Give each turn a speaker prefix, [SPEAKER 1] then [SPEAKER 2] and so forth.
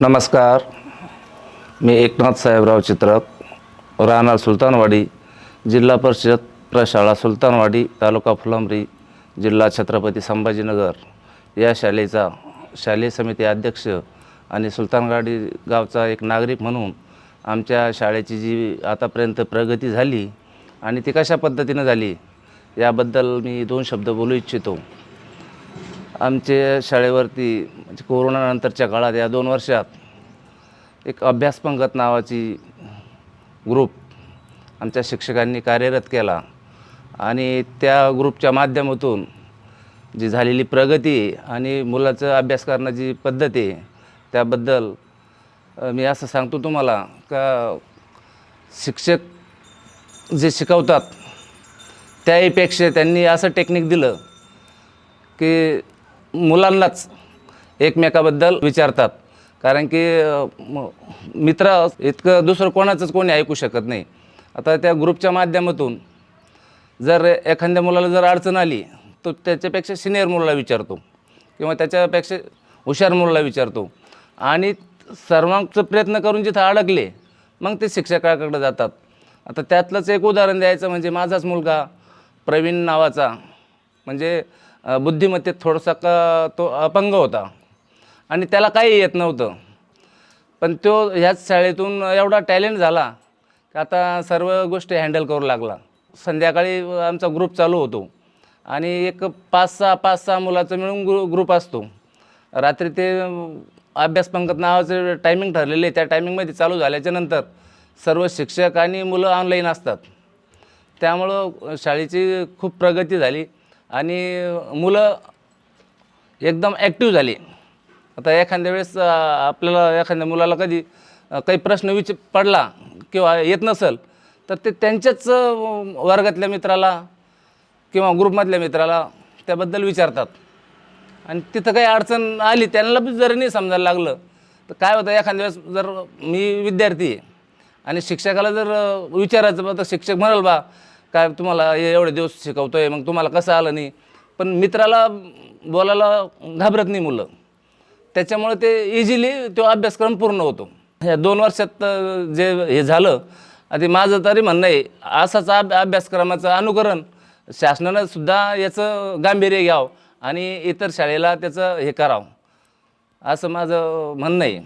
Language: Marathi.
[SPEAKER 1] नमस्कार. मी एकनाथ साहेबराव चित्रक राहणार सुलतानवाडी जिल्हा परिषद प्रशाळा सुलतानवाडी तालुका फुलंब्री जिल्हा छत्रपती संभाजीनगर. या शाळेचा शालेय समिती अध्यक्ष आणि सुलतानवाडी गावचा एक नागरिक म्हणून आमच्या शाळेची जी आतापर्यंत प्रगती झाली आणि ती कशा पद्धतीनं झाली याबद्दल मी दोन शब्द बोलू इच्छितो. आमच्या शाळेवरती म्हणजे कोरोनानंतरच्या काळात या दोन वर्षात एक अभ्यासपंगत नावाची ग्रुप आमच्या शिक्षकांनी कार्यरत केला. आणि त्या ग्रुपच्या माध्यमातून जी झालेली प्रगती आणि मुलाचं अभ्यास करण्याची पद्धत आहे त्याबद्दल मी असं सांगतो तुम्हाला का शिक्षक जे शिकवतात त्याहीपेक्षा त्यांनी असं टेक्निक दिलं की मुलांनाच एकमेकाबद्दल विचारतात. कारण की मित्र इतकं दुसरं कोणाचंच कोणी ऐकू शकत नाही. आता त्या ग्रुपच्या माध्यमातून जर एखाद्या मुलाला जर अडचण आली तो त्याच्यापेक्षा सिनियर मुलाला विचारतो किंवा त्याच्यापेक्षा हुशार मुलाला विचारतो. आणि सर्वांचं प्रयत्न करून जिथं अडकले मग ते शिक्षकाकडे जातात. आता त्यातलंच एक उदाहरण द्यायचं म्हणजे माझाच मुलगा प्रवीण नावाचा म्हणजे बुद्धिमत्तेत थोडासा का तो अपंग होता. आणि त्याला काही येत नव्हतं. पण तो ह्याच शाळेतून एवढा टॅलेंट झाला की आता सर्व गोष्टी हँडल करू लागला. संध्याकाळी आमचा ग्रुप चालू होतो. आणि एक पाच सहा पाच सहा मुलाचं मिळून ग्रु ग्रुप असतो. रात्री ते अभ्यास पंगत नावाचं टायमिंग ठरलेले त्या टायमिंगमध्ये चालू झाल्याच्यानंतर सर्व शिक्षक आणि मुलं ऑनलाईन असतात. त्यामुळं शाळेची खूप प्रगती झाली. आणि मुलं एकदम ॲक्टिव्ह झाली. आता एखाद्या वेळेस आपल्याला एखाद्या मुलाला कधी काही प्रश्न विच पडला किंवा येत नसेल तर ते त्यांच्याच वर्गातल्या मित्राला किंवा ग्रुपमधल्या मित्राला त्याबद्दल विचारतात. आणि तिथं काही अडचण आली त्यांना बी जर नाही समजायला लागलं तर काय होतं एखाद्या वेळेस जर मी विद्यार्थी आहे आणि शिक्षकाला जर विचारायचं बा तर शिक्षक म्हणाल बा काय तुम्हाला हे एवढे दिवस शिकवतो आहे मग तुम्हाला कसं आलं नाही? पण मित्राला बोलायला घाबरत नाही मुलं. त्याच्यामुळे ते इझिली तो अभ्यासक्रम पूर्ण होतो. ह्या दोन वर्षात जे हे झालं आधी माझं तरी म्हणणं आहे असाच अभ अभ्यासक्रमाचं अनुकरण शासनानं सुद्धा याचं गांभीर्य घ्यावं आणि इतर शाळेला त्याचं हे करावं. असं माझं म्हणणं आहे.